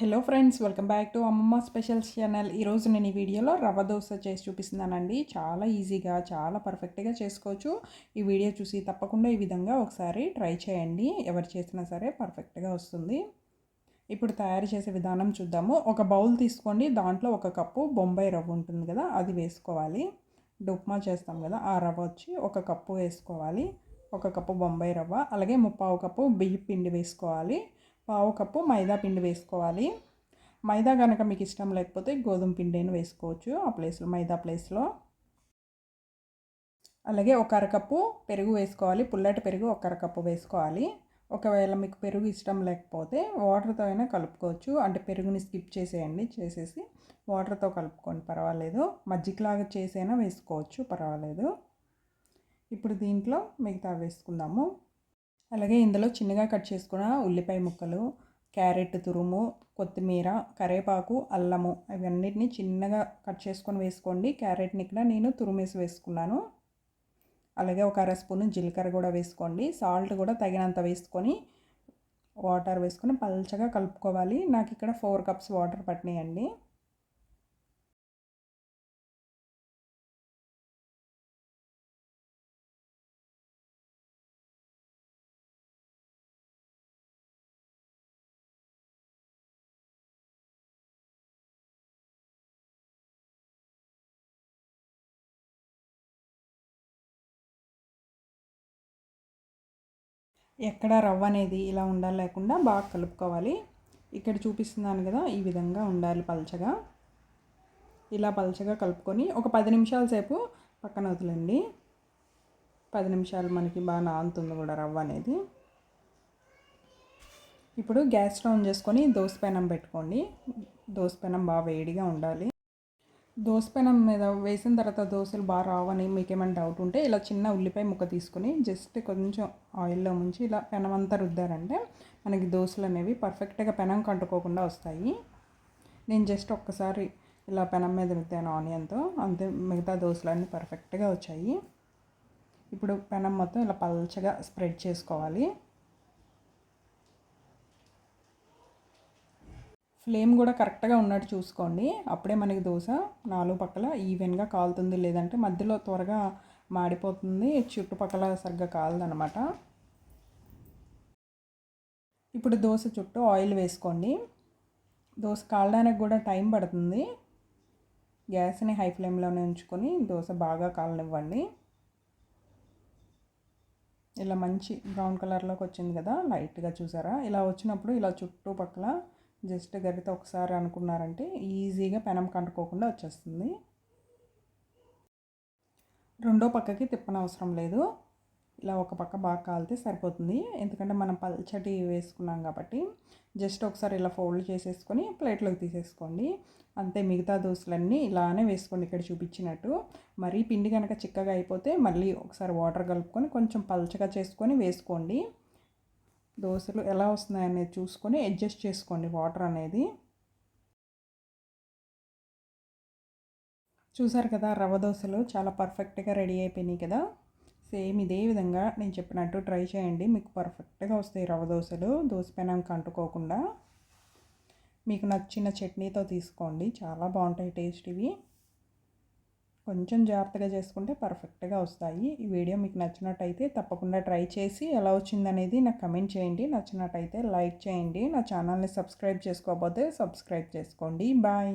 Hello friends welcome back to అమ్మమ్మ specials channel ఈరోజు నేను ఈ వీడియోలో రవ్వ దోశ చేసి చూపిస్తున్నానండి. చాలా ఈజీగా చాలా పర్ఫెక్ట్గా చేసుకోవచ్చు. ఈ వీడియో చూసి తప్పకుండా ఈ విధంగా ఒకసారి ట్రై చేయండి. ఎవరు చేసినా సరే పర్ఫెక్ట్గా వస్తుంది. ఇప్పుడు తయారు చేసే విధానం చూద్దాము. ఒక బౌల్ తీసుకోండి. దాంట్లో ఒక కప్పు బొంబాయి రవ్వ ఉంటుంది కదా అది వేసుకోవాలి. ఉప్మా చేస్తాం కదా ఆ రవ్వ వచ్చి ఒక కప్పు వేసుకోవాలి. ఒక కప్పు బొంబాయి రవ్వ అలాగే ముప్పావు కప్పు బియ్య పిండి వేసుకోవాలి. పావు కప్పు మైదా పిండి వేసుకోవాలి. మైదా కనుక మీకు ఇష్టం లేకపోతే గోధుమ పిండిని వేసుకోవచ్చు ఆ ప్లేస్లో మైదా ప్లేస్లో. అలాగే ఒక అరకప్పు పెరుగు వేసుకోవాలి. పుల్లటి పెరుగు ఒక అరకప్పు వేసుకోవాలి. ఒకవేళ మీకు పెరుగు ఇష్టం లేకపోతే వాటర్తో అయినా కలుపుకోవచ్చు. అంటే పెరుగుని స్కిప్ చేసేయండి. చేసేసి వాటర్తో కలుపుకోండి. పర్వాలేదు. మజ్జిగలాగా చేసైనా వేసుకోవచ్చు. పర్వాలేదు. ఇప్పుడు దీంట్లో మిగతా వేసుకుందాము. అలాగే ఇందులో చిన్నగా కట్ చేసుకున్న ఉల్లిపాయ ముక్కలు క్యారెట్ తురుము కొత్తిమీర కరేపాకు అల్లము ఇవన్నిటిని చిన్నగా కట్ చేసుకొని వేసుకోండి. క్యారెట్ని ఇక్కడ నేను తురుమేసి వేసుకున్నాను. అలాగే ఒక అర స్పూన్ జీలకర్ర కూడా వేసుకోండి. సాల్ట్ కూడా తగినంత వేసుకొని వాటర్ వేసుకొని పల్చగా కలుపుకోవాలి. నాకు ఇక్కడ ఫోర్ కప్స్ వాటర్ పట్టినాయండి. ఎక్కడ రవ్వ అనేది ఇలా ఉండాలి లేకుండా బాగా కలుపుకోవాలి. ఇక్కడ చూపిస్తున్నాను కదా ఈ విధంగా ఉండాలి పలచగా. ఇలా పల్చగా కలుపుకొని ఒక పది నిమిషాల సేపు పక్కన వదిలండి. పది నిమిషాలు మనకి బాగా నానుతుంది కూడా రవ్వ అనేది. ఇప్పుడు గ్యాస్ స్టవ్ ఆన్ చేసుకొని దోస పెనం పెట్టుకోండి. దోస పెనం బాగా వేడిగా ఉండాలి. దోసపెనం మీద వేసిన తర్వాత దోశలు బాగా రావని మీకు ఏమైనా డౌట్ ఉంటే ఇలా చిన్న ఉల్లిపాయ ముక్క తీసుకొని జస్ట్ కొంచెం ఆయిల్లో ముంచి ఇలా పెనం అంతా రుద్దారంటే మనకి దోశలు అనేవి పర్ఫెక్ట్గా పెనం కంటుకోకుండా వస్తాయి. నేను జస్ట్ ఒక్కసారి ఇలా పెనం మీద రుద్దాను ఆనియన్తో అంతే మిగతా దోశలు అన్నీ పర్ఫెక్ట్గా వచ్చాయి. ఇప్పుడు పెనం మొత్తం ఇలా పల్చగా స్ప్రెడ్ చేసుకోవాలి. ఫ్లేమ్ కూడా కరెక్ట్గా ఉన్నట్టు చూసుకోండి. అప్పుడే మనకి దోశ నాలుగు పక్కల ఈవెన్గా కాలుతుంది లేదంటే మధ్యలో త్వరగా మాడిపోతుంది చుట్టుపక్కల సరిగ్గా కాలదనమాట ఇప్పుడు దోశ చుట్టూ ఆయిల్ వేసుకోండి. దోశ కాలడానికి కూడా టైం పడుతుంది. గ్యాస్ని హై ఫ్లేమ్లోనే ఉంచుకొని దోశ బాగా కాలనివ్వండి. ఇలా మంచి బ్రౌన్ కలర్లోకి వచ్చింది కదా లైట్గా చూసారా? ఇలా వచ్చినప్పుడు ఇలా చుట్టుపక్కల జస్ట్ గరిట ఒకసారి అనుకున్నారంటే ఈజీగా పెనం కంటుకోకుండా వచ్చేస్తుంది. రెండో పక్కకి తిప్పనవసరం లేదు. ఇలా ఒక పక్క బాగా కాలితే సరిపోతుంది. ఎందుకంటే మనం పల్చటి వేసుకున్నాం కాబట్టి జస్ట్ ఒకసారి ఇలా ఫోల్డ్ చేసేసుకొని ప్లేట్లోకి తీసేసుకోండి. అంతే మిగతా దోశలన్నీ ఇలానే వేసుకోండి ఇక్కడ చూపించినట్టు. మరీ పిండి కనుక చిక్కగా అయిపోతే మళ్ళీ ఒకసారి వాటర్ కలుపుకొని కొంచెం పల్చగా చేసుకొని వేసుకోండి. దోశలు ఎలా వస్తున్నాయి అనేది చూసుకొని అడ్జస్ట్ చేసుకోండి వాటర్ అనేది. చూసారు కదా రవ్వ దోశలు చాలా పర్ఫెక్ట్గా రెడీ అయిపోయినాయి కదా. సేమ్ ఇదే విధంగా నేను చెప్పినట్టు ట్రై చేయండి. మీకు పర్ఫెక్ట్గా వస్తాయి రవ్వ దోశలు. దోశ పెనానికి అంటుకోకుండా. మీకు నచ్చిన చట్నీతో తీసుకోండి. చాలా బాగుంటాయి టేస్ట్ ఇవి కొంచెం జాగ్రత్తగా చేసుకుంటే పర్ఫెక్ట్గా వస్తాయి. ఈ వీడియో మీకు నచ్చినట్టయితే తప్పకుండా ట్రై చేసి ఎలా వచ్చిందనేది నాకు కమెంట్ చేయండి. నచ్చినట్టయితే లైక్ చేయండి. నా ఛానల్ని సబ్స్క్రైబ్ చేసుకోకపోతే సబ్స్క్రైబ్ చేసుకోండి. బాయ్.